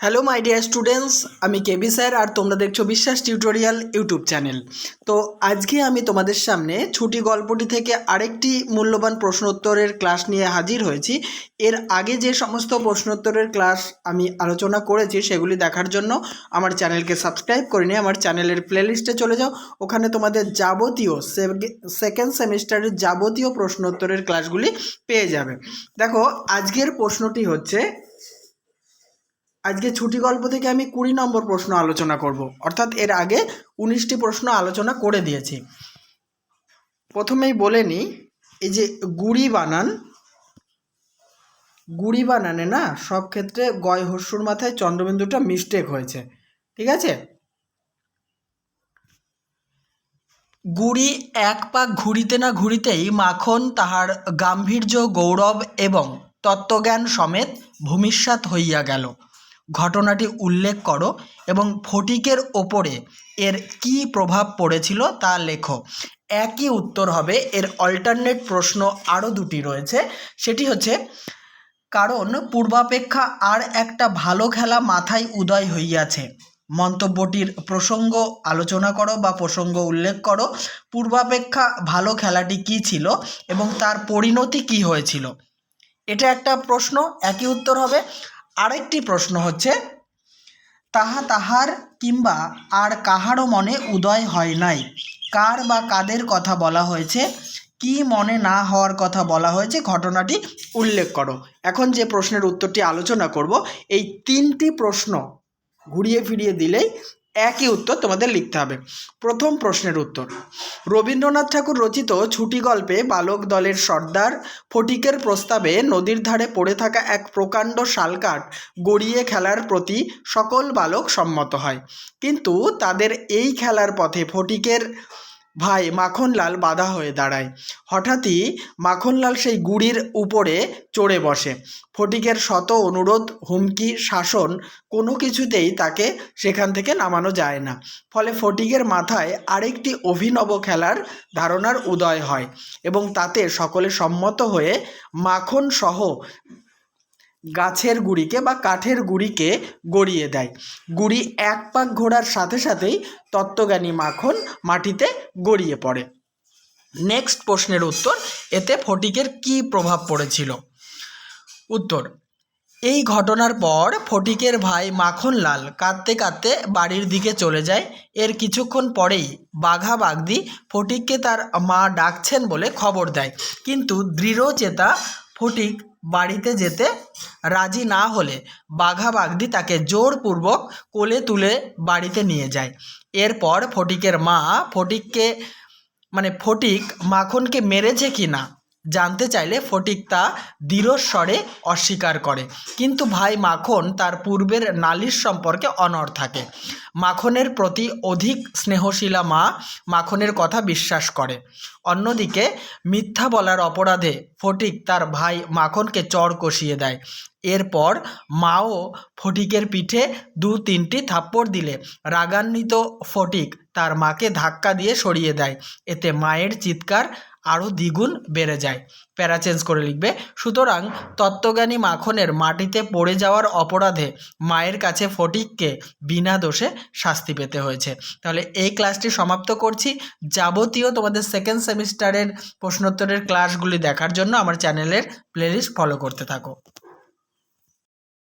Hello my dear students আমি কেবি sir আর তোমরা দেখছ বিশ্বাস টিউটোরিয়াল ইউটিউব চ্যানেল তো আজকে আমি তোমাদের সামনে ছুটি গল্পটি থেকে আরেকটি মূল্যবান প্রশ্নোত্তরের ক্লাস নিয়ে হাজির হয়েছি। এর আগে যে সমস্ত প্রশ্নোত্তরের ক্লাস আমি আলোচনা করেছি, সেগুলি দেখার জন্য আমার চ্যানেলকে সাবস্ক্রাইব করে নিয়ে আমার চ্যানেলের প্লেলিস্টে চলে যাও। ওখানে তোমাদের যাবতীয় সেকেন্ড সেমিস্টারের যাবতীয় প্রশ্নোত্তরের ক্লাসগুলি পেয়ে যাবে। দেখো, আজকের প্রশ্নটি হচ্ছে আজকে ছুটি গল্প থেকে আমি কুড়ি নম্বর প্রশ্ন আলোচনা করব। অর্থাৎ এর আগে উনিশটি প্রশ্ন আলোচনা করে দিয়েছি। প্রথমেই বলে নিই, এই যে গুড়ি বানান, গুড়ি বানানে না সব ক্ষেত্রে গয় হস্যুর মাথায় চন্দ্রবিন্দুটা মিস্টেক হয়েছে। ঠিক আছে? গুড়ি এক পাক ঘুরিতে না ঘুরিতেই মাখন তাহার গাম্ভীর্য, গৌরব এবং তত্ত্বজ্ঞান সমেত ভূমিষ্যাৎ হইয়া গেল। ঘটনাটি উল্লেখ করো এবং ফটিকের ওপরে এর কি প্রভাব পড়েছিল তা লেখো। একই উত্তর হবে, এর অল্টারনেট প্রশ্ন আরও দুটি রয়েছে। সেটি হচ্ছে, কারণ পূর্বাপেক্ষা আর একটা ভালো খেলা মাথায় উদয় হইয়াছে। মন্তব্যটির প্রসঙ্গ আলোচনা করো বা প্রসঙ্গ উল্লেখ করো, পূর্বাপেক্ষা ভালো খেলাটি কী ছিল এবং তার পরিণতি কী হয়েছিল। এটা একটা প্রশ্ন, একই উত্তর হবে। আরেকটি প্রশ্ন হচ্ছে, তাহা তাহার কিংবা আর কাহারও মনে উদয় হয় নাই। কার বা কাদের কথা বলা হয়েছে, কি মনে না হওয়ার কথা বলা হয়েছে, ঘটনাটি উল্লেখ করো। এখন যে প্রশ্নের উত্তরটি আলোচনা করব, এই তিনটি প্রশ্ন ঘুরিয়ে ফিরিয়ে দিলেই একই উত্তর তোমাদের লিখতে হবে। প্রথম প্রশ্নের উত্তর। রবীন্দ্রনাথ ঠাকুর রচিত ছুটি গল্পে বালক দলের সর্দার ফটিকের প্রস্তাবে নদীর ধারে পড়ে থাকা এক প্রকাণ্ড শালকাঠ গড়িয়ে খেলার প্রতি সকল বালক সম্মত হয়। কিন্তু তাদের এই খেলার পথে ফটিকের ভাই, মাখনলাল বাধা হয়ে দাঁড়ায়। হঠাৎই মাখনলাল সেই গুড়ির উপরে চড়ে বসে। ফটিকের শত অনুরোধ, হুমকি, শাসন কোনো কিছুতেই তাকে সেখান থেকে নামানো যায় না। ফলে ফটিকের মাথায় আরেকটি অভিনব খেলার ধারণার উদয় হয় এবং তাতে সকলে সম্মত হয়ে মাখন সহ গাছের গুড়িকে বা কাঠের গুড়িকে গড়িয়ে দেয়। গুড়ি এক পাক ঘোরার সাথে সাথেই তত্ত্বজ্ঞানী মাখন মাটিতে গড়িয়ে পড়ে। নেক্সট প্রশ্নের উত্তর, এতে ফটিকের কি প্রভাব পড়েছিল? উত্তর, এই ঘটনার পর ফটিকের ভাই মাখনলাল কাঁদতে কাঁদতে বাড়ির দিকে চলে যায়। এর কিছুক্ষণ পরেই বাঘা বাগদি ফটিককে তার মা ডাকছেন বলে খবর দেয়। কিন্তু দৃঢ়চেতা ফটিক বাড়িতে যেতে রাজি না হলে বাঘা বাগদি তাকে জোরপূর্বক কোলে তুলে বাড়িতে নিয়ে যায়। এরপর ফটিকের মা ফটিককে মানে ফটিক মাখনকে মেরেছে কি না জানতে চাইলে ফটিক তা দৃঢ়স্বরে অস্বীকার করে। কিন্তু ভাই মাখন তার পূর্বের নালিশ সম্পর্কে অনড় থাকে। মাখনের প্রতি অধিক স্নেহশীলা মা মাখনের কথা বিশ্বাস করে। অন্যদিকে মিথ্যা বলার অপরাধে ফটিক তার ভাই মাখনকে চর কষিয়ে দেয়। এরপর মাও ফটিকের পিঠে দু তিনটি থাপ্পড় দিলে। রাগান্বিত ফটিক তার মাকে ধাক্কা দিয়ে সরিয়ে দেয়। এতে মায়ের চিৎকার আরও দ্বিগুণ বেড়ে যায়। প্যারা চেঞ্জ করে লিখবে, সুতরাং তত্ত্বজ্ঞানী মাখনের মাটিতে পড়ে যাওয়ার অপরাধে মায়ের কাছে ফটিককে বিনা দোষে শাস্তি পেতে হয়েছে। তাহলে এই ক্লাসটি সমাপ্ত করছি। যাবতীয় তোমাদের সেকেন্ড সেমিস্টারের প্রশ্নোত্তরের ক্লাসগুলি দেখার জন্য আমার চ্যানেলের প্লেলিস্ট ফলো করতে থাকো।